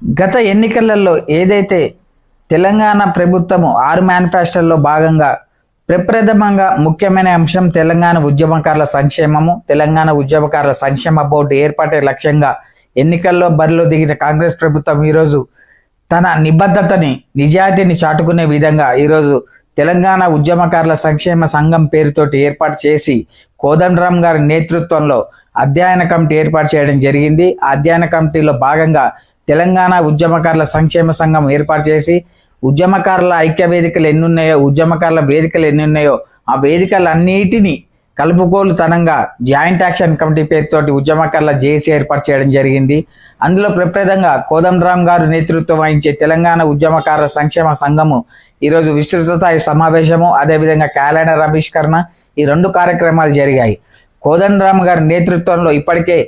గత ఎన్నికలలో ఏదైతే తెలంగాణ ప్రభుత్వము ఆరు మేనిఫెస్టోల్లో భాగంగా ప్రప్రథమంగా ముఖ్యమైన అంశం తెలంగాణ ఉద్యమకారుల సంక్షేమము తెలంగాణ ఉద్యమకారుల సంక్షేమ బోర్డు ఏర్పాటే లక్ష్యంగా ఎన్నికల్లో బరిలో దిగిన కాంగ్రెస్ ప్రభుత్వం ఈరోజు తన నిబద్ధతని నిజాయితీని చాటుకునే విధంగా ఈరోజు తెలంగాణ ఉద్యమకారుల సంక్షేమ సంఘం పేరుతోటి ఏర్పాటు చేసి కోదండరామ్ గారి నేతృత్వంలో అధ్యయన కమిటీ ఏర్పాటు చేయడం జరిగింది. ఆ అధ్యయన కమిటీలో భాగంగా తెలంగాణ ఉద్యమకారుల సంక్షేమ సంఘం ఏర్పాటు చేసి ఉద్యమకారుల ఐక్య వేదికలు ఎన్ని ఉన్నాయో ఉద్యమకారుల వేదికలు ఎన్ని ఉన్నాయో ఆ వేదికలన్నిటినీ కలుపుకోలుతనంగా జాయింట్ యాక్షన్ కమిటీ పేరుతోటి ఉద్యమకారుల జేసీ ఏర్పాటు చేయడం జరిగింది. అందులో ప్రప్రదంగా కోదండరామ్ గారు నేతృత్వం వహించే తెలంగాణ ఉద్యమకారుల సంక్షేమ సంఘము ఈరోజు విస్తృత స్థాయి సమావేశము అదేవిధంగా క్యాలెండర్ ఆవిష్కరణ ఈ రెండు కార్యక్రమాలు జరిగాయి. కోదండరామ్ గారి నేతృత్వంలో ఇప్పటికే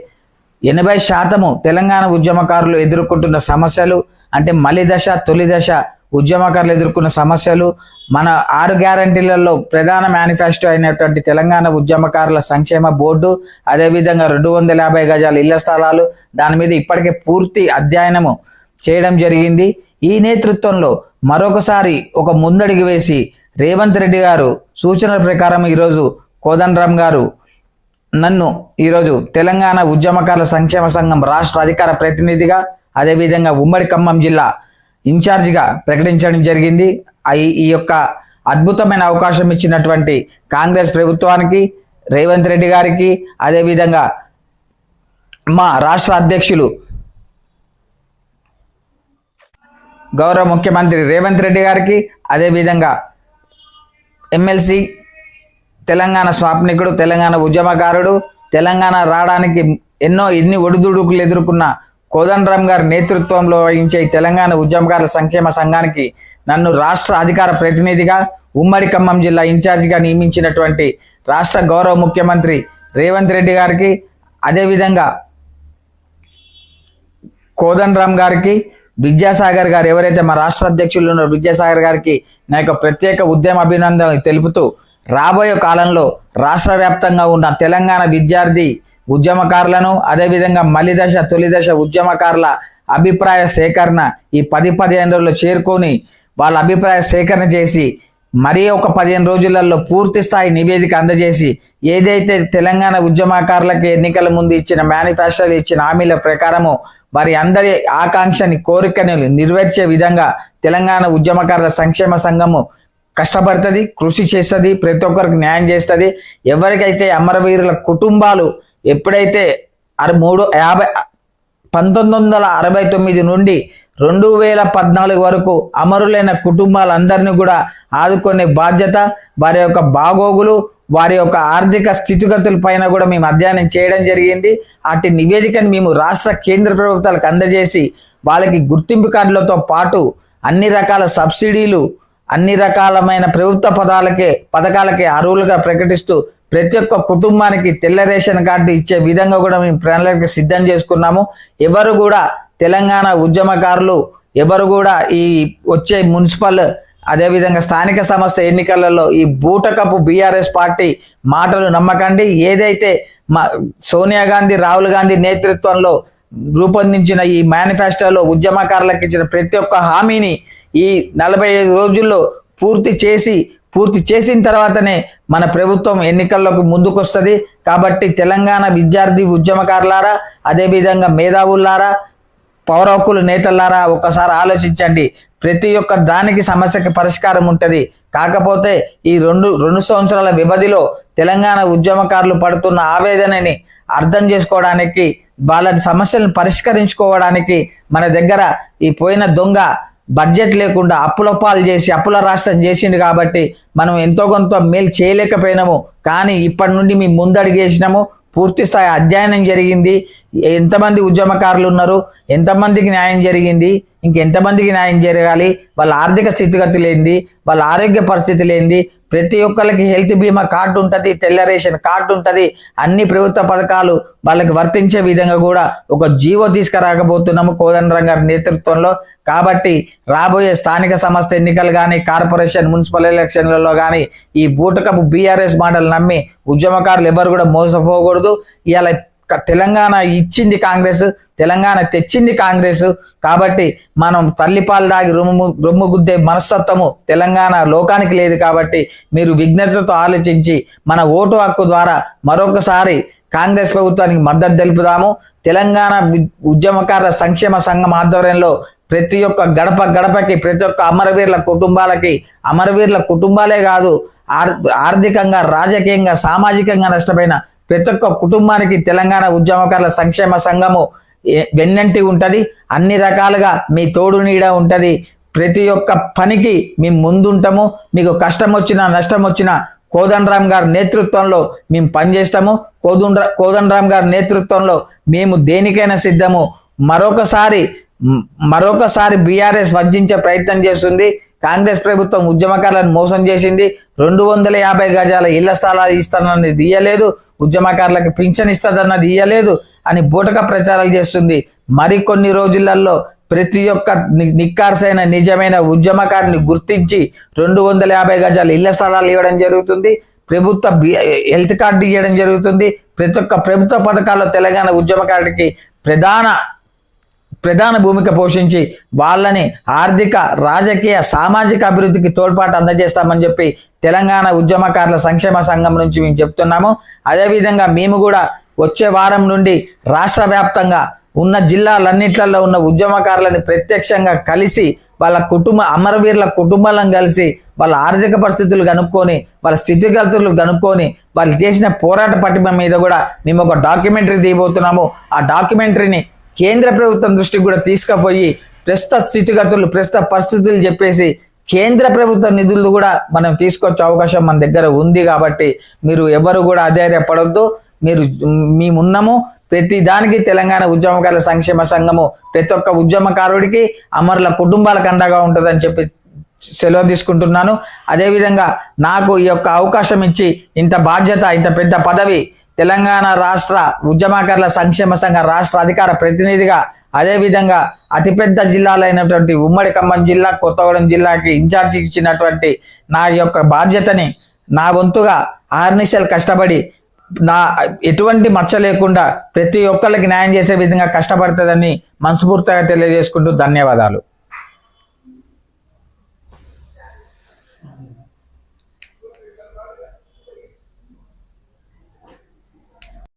ఎనభై శాతము తెలంగాణ ఉద్యమకారులు ఎదుర్కొంటున్న సమస్యలు అంటే మలి దశ తొలి దశ ఉద్యమకారులు ఎదుర్కొన్న సమస్యలు మన ఆరు గ్యారంటీలలో ప్రధాన మేనిఫెస్టో అయినటువంటి తెలంగాణ ఉద్యమకారుల సంక్షేమ బోర్డు అదేవిధంగా రెండు వందల యాభై గజాల ఇళ్ళ స్థలాలు దాని మీద ఇప్పటికే పూర్తి అధ్యయనము చేయడం జరిగింది. ఈ నేతృత్వంలో మరొకసారి ఒక ముందడుగు వేసి రేవంత్ రెడ్డి గారు సూచనల ప్రకారం ఈరోజు కోదండరామ్ గారు నన్ను ఈరోజు తెలంగాణ ఉద్యమకారుల సంక్షేమ సంఘం రాష్ట్ర అధికార ప్రతినిధిగా అదేవిధంగా ఉమ్మడి ఖమ్మం జిల్లా ఇన్ఛార్జిగా ప్రకటించడం జరిగింది. అయి ఈ యొక్క అద్భుతమైన అవకాశం ఇచ్చినటువంటి కాంగ్రెస్ ప్రభుత్వానికి రేవంత్ రెడ్డి గారికి అదేవిధంగా మా రాష్ట్ర అధ్యక్షులు గౌరవ ముఖ్యమంత్రి రేవంత్ రెడ్డి గారికి అదేవిధంగా ఎమ్మెల్సీ తెలంగాణ స్వాప్నికుడు తెలంగాణ ఉద్యమకారుడు తెలంగాణ రావడానికి ఎన్నో ఎన్ని ఒడిదుడుకులు ఎదుర్కొన్న కోదండరామ్ గారి నేతృత్వంలో వహించే తెలంగాణ ఉద్యమకారుల సంక్షేమ సంఘానికి నన్ను రాష్ట్ర అధికార ప్రతినిధిగా ఉమ్మడి ఖమ్మం జిల్లా ఇన్ఛార్జిగా నియమించినటువంటి రాష్ట్ర గౌరవ ముఖ్యమంత్రి రేవంత్ రెడ్డి గారికి అదేవిధంగా కోదండరామ్ గారికి విద్యాసాగర్ గారు ఎవరైతే మా రాష్ట్ర అధ్యక్షులు ఉన్నారో విద్యాసాగర్ గారికి నా యొక్క ప్రత్యేక ఉద్యమ అభినందనలు తెలుపుతూ రాబోయే కాలంలో రాష్ట్ర వ్యాప్తంగా ఉన్న తెలంగాణ విద్యార్థి ఉద్యమకారులను అదేవిధంగా మలిదశ తొలిదశ ఉద్యమకారుల అభిప్రాయ సేకరణ ఈ పది పదిహేను రోజుల్లో చేరుకొని వాళ్ళ అభిప్రాయ సేకరణ చేసి మరీ ఒక పదిహేను రోజులలో పూర్తి స్థాయి నివేదిక అందజేసి ఏదైతే తెలంగాణ ఉద్యమకారులకు ఎన్నికల ముందు ఇచ్చిన మేనిఫెస్టోలు ఇచ్చిన హామీల ప్రకారము వారి అందరి ఆకాంక్షని కోరికని నెరవేర్చే విధంగా తెలంగాణ ఉద్యమకారుల సంక్షేమ సంఘము కష్టపడుతుంది కృషి చేస్తుంది ప్రతి ఒక్కరికి న్యాయం చేస్తుంది. ఎవరికైతే అమరవీరుల కుటుంబాలు ఎప్పుడైతే అర మూడు యాభై పంతొమ్మిది వందల అరవై తొమ్మిది నుండి రెండు వేల పద్నాలుగు వరకు అమరులైన కుటుంబాలందరినీ కూడా ఆదుకునే బాధ్యత వారి యొక్క బాగోగులు వారి యొక్క ఆర్థిక స్థితిగతుల పైన కూడా మేము అధ్యయనం చేయడం జరిగింది. అటు నివేదికను మేము రాష్ట్ర కేంద్ర ప్రభుత్వాలకు అందజేసి వాళ్ళకి గుర్తింపు కార్డులతో పాటు అన్ని రకాల సబ్సిడీలు అన్ని రకాలమైన ప్రభుత్వ పదాలకే పథకాలకే అర్హులుగా ప్రకటిస్తూ ప్రతి ఒక్క కుటుంబానికి తెల్ల రేషన్ కార్డు ఇచ్చే విధంగా కూడా మేము ప్రణాళిక సిద్ధం చేసుకున్నాము. ఎవరు కూడా తెలంగాణ ఉద్యమకారులు ఎవరు కూడా ఈ వచ్చే మున్సిపల్ అదేవిధంగా స్థానిక సంస్థ ఎన్నికలలో ఈ బూటకపు బీఆర్ఎస్ పార్టీ మాటలు నమ్మకండి. ఏదైతే మా సోనియా గాంధీ రాహుల్ గాంధీ నేతృత్వంలో రూపొందించిన ఈ మేనిఫెస్టోలో ఉద్యమకారులకు ఇచ్చిన ప్రతి ఒక్క హామీని ఈ నలభై ఐదు రోజుల్లో పూర్తి చేసి పూర్తి చేసిన తర్వాతనే మన ప్రభుత్వం ఎన్నికల్లోకి ముందుకొస్తుంది. కాబట్టి తెలంగాణ విద్యార్థి ఉద్యమకారులారా అదేవిధంగా మేధావులారా పౌర హక్కుల నేతలారా ఒకసారి ఆలోచించండి. ప్రతి ఒక్క దానికి సమస్యకి పరిష్కారం ఉంటుంది. కాకపోతే ఈ రెండు రెండు సంవత్సరాల వ్యవధిలో తెలంగాణ ఉద్యమకారులు పడుతున్న ఆవేదనని అర్థం చేసుకోవడానికి వాళ్ళ సమస్యలను పరిష్కరించుకోవడానికి మన దగ్గర ఈ పోయిన దొంగ బడ్జెట్ లేకుండా అప్పుల పాలు చేసి అప్పుల రాష్ట్రం చేసిండు కాబట్టి మనం ఎంతో కొంత మేలు చేయలేకపోయినాము. కానీ ఇప్పటి నుండి మేము ముందడిగేసినాము పూర్తి స్థాయి అధ్యయనం జరిగింది. ఎంతమంది ఉద్యమకారులు ఉన్నారు? ఎంతమందికి న్యాయం జరిగింది? ఇంకెంతమందికి న్యాయం జరగాలి? వాళ్ళ ఆర్థిక స్థితిగతులు ఏంది? వాళ్ళ ఆరోగ్య పరిస్థితులు ఏంది? ప్రతి ఒక్కరికి హెల్త్ బీమా కార్డు ఉంటుంది తెల్ల రేషన్ కార్డు ఉంటుంది. అన్ని ప్రభుత్వ పథకాలు వాళ్ళకి వర్తించే విధంగా కూడా ఒక జీవో తీసుకురాకపోతున్నాము కోదండరాం గారి నేతృత్వంలో. కాబట్టి రాబోయే స్థానిక సంస్థ ఎన్నికలు కానీ కార్పొరేషన్ మున్సిపల్ ఎలక్షన్లలో కానీ ఈ బూటకపు బీఆర్ఎస్ మాటలు నమ్మి ఉద్యమకారులు ఎవరు కూడా మోసపోకూడదు. ఇలా తెలంగాణ ఇచ్చింది కాంగ్రెస్ తెలంగాణ తెచ్చింది కాంగ్రెస్. కాబట్టి మనం తల్లిపాలు దాగి రొమ్ము రొమ్ము గుద్దే మనస్తత్వము తెలంగాణ లోకానికి లేదు కాబట్టి మీరు విజ్ఞతతో ఆలోచించి మన ఓటు హక్కు ద్వారా మరొకసారి కాంగ్రెస్ ప్రభుత్వానికి మద్దతు తెలుపుదాము. తెలంగాణ ఉద్యమకారుల సంక్షేమ సంఘం ఆధ్వర్యంలో ప్రతి ఒక్క గడప గడపకి ప్రతి ఒక్క అమరవీరుల కుటుంబాలకి అమరవీరుల కుటుంబాలే కాదు ఆర్- ఆర్థికంగా రాజకీయంగా సామాజికంగా నష్టపోయిన ప్రతి ఒక్క కుటుంబానికి తెలంగాణ ఉద్యమకారుల సంక్షేమ సంఘము వెన్నంటి ఉంటుంది. అన్ని రకాలుగా మీ తోడు నీడ ఉంటుంది. ప్రతి ఒక్క పనికి మేము ముందుంటాము. మీకు కష్టం వచ్చినా నష్టం వచ్చినా కోదండరామ్ గారి నేతృత్వంలో మేము పనిచేస్తాము. కోదండ కోదండరామ్ గారి నేతృత్వంలో మేము దేనికైనా సిద్ధము. మరొకసారి మరొకసారి బీఆర్ఎస్ వంచే ప్రయత్నం చేస్తుంది. కాంగ్రెస్ ప్రభుత్వం ఉద్యమకారులను మోసం చేసింది. రెండు వందల యాభై గజాల ఇళ్ళ స్థలాలు ఇస్తానన్నది ఇయ్యలేదు ఉద్యమకారులకు పింఛన్ ఇస్తుందన్నది ఇయ్యలేదు అని బూటక ప్రచారాలు చేస్తుంది. మరికొన్ని రోజులలో ప్రతి ఒక్క ని- నిక్కార్సైన నిజమైన ఉద్యమకారిని గుర్తించి రెండు వందల యాభై గజాల ఇళ్ళ స్థలాలు ఇవ్వడం జరుగుతుంది. ప్రభుత్వ బి- హెల్త్ కార్డు ఇవ్వడం జరుగుతుంది. ప్రతి ఒక్క ప్రభుత్వ పథకాల్లో తెలంగాణ ఉద్యమకారుడికి ప్రధాన ప్రధాన భూమిక పోషించి వాళ్ళని ఆర్థిక రాజకీయ సామాజిక అభివృద్ధికి తోడ్పాటు అందజేస్తామని చెప్పి తెలంగాణ ఉద్యమకారుల సంక్షేమ సంఘం నుంచి మేము చెప్తున్నాము. అదేవిధంగా మేము కూడా వచ్చే వారం నుండి రాష్ట్ర వ్యాప్తంగా ఉన్న జిల్లాలన్నిట్లలో ఉన్న ఉద్యమకారులని ప్రత్యక్షంగా కలిసి వాళ్ళ కుటుంబ అమరవీరుల కుటుంబాలను కలిసి వాళ్ళ ఆర్థిక పరిస్థితులు కనుక్కొని వాళ్ళ స్థితిగతులు కనుక్కొని వాళ్ళు చేసిన పోరాట పటిమ మీద కూడా మేము ఒక డాక్యుమెంటరీ తీయబోతున్నాము. ఆ డాక్యుమెంటరీని కేంద్ర ప్రభుత్వం దృష్టికి కూడా తీసుకుపోయి ప్రస్తుత స్థితిగతులు ప్రస్తుత పరిస్థితులు చెప్పేసి కేంద్ర ప్రభుత్వ నిధులు కూడా మనం తీసుకొచ్చే అవకాశం మన దగ్గర ఉంది కాబట్టి మీరు ఎవరు కూడా అధైర్యపడొద్దు. మీరు మేమున్నాము. ప్రతి దానికి తెలంగాణ ఉద్యమకారుల సంక్షేమ సంఘము ప్రతి ఒక్క ఉద్యమకారుడికి అమరుల కుటుంబాలకు అండగా ఉంటుందని చెప్పి సెలవు తీసుకుంటున్నాను. అదేవిధంగా నాకు ఈ యొక్క అవకాశం ఇచ్చి ఇంత బాధ్యత ఇంత పెద్ద పదవి తెలంగాణ రాష్ట్ర ఉద్యమకారుల సంక్షేమ సంఘ రాష్ట్ర అధికార ప్రతినిధిగా అదేవిధంగా అతిపెద్ద జిల్లాలైనటువంటి ఉమ్మడి ఖమ్మం జిల్లా కొత్తగూడెం జిల్లాకి ఇన్ఛార్జి ఇచ్చినటువంటి నా యొక్క బాధ్యతని నా వంతుగా ఆర్నిషల్ కష్టపడి నా ఎటువంటి మచ్చ లేకుండా ప్రతి ఒక్కరికి న్యాయం చేసే విధంగా కష్టపడుతుందని మనస్ఫూర్తిగా తెలియజేసుకుంటూ ధన్యవాదాలు.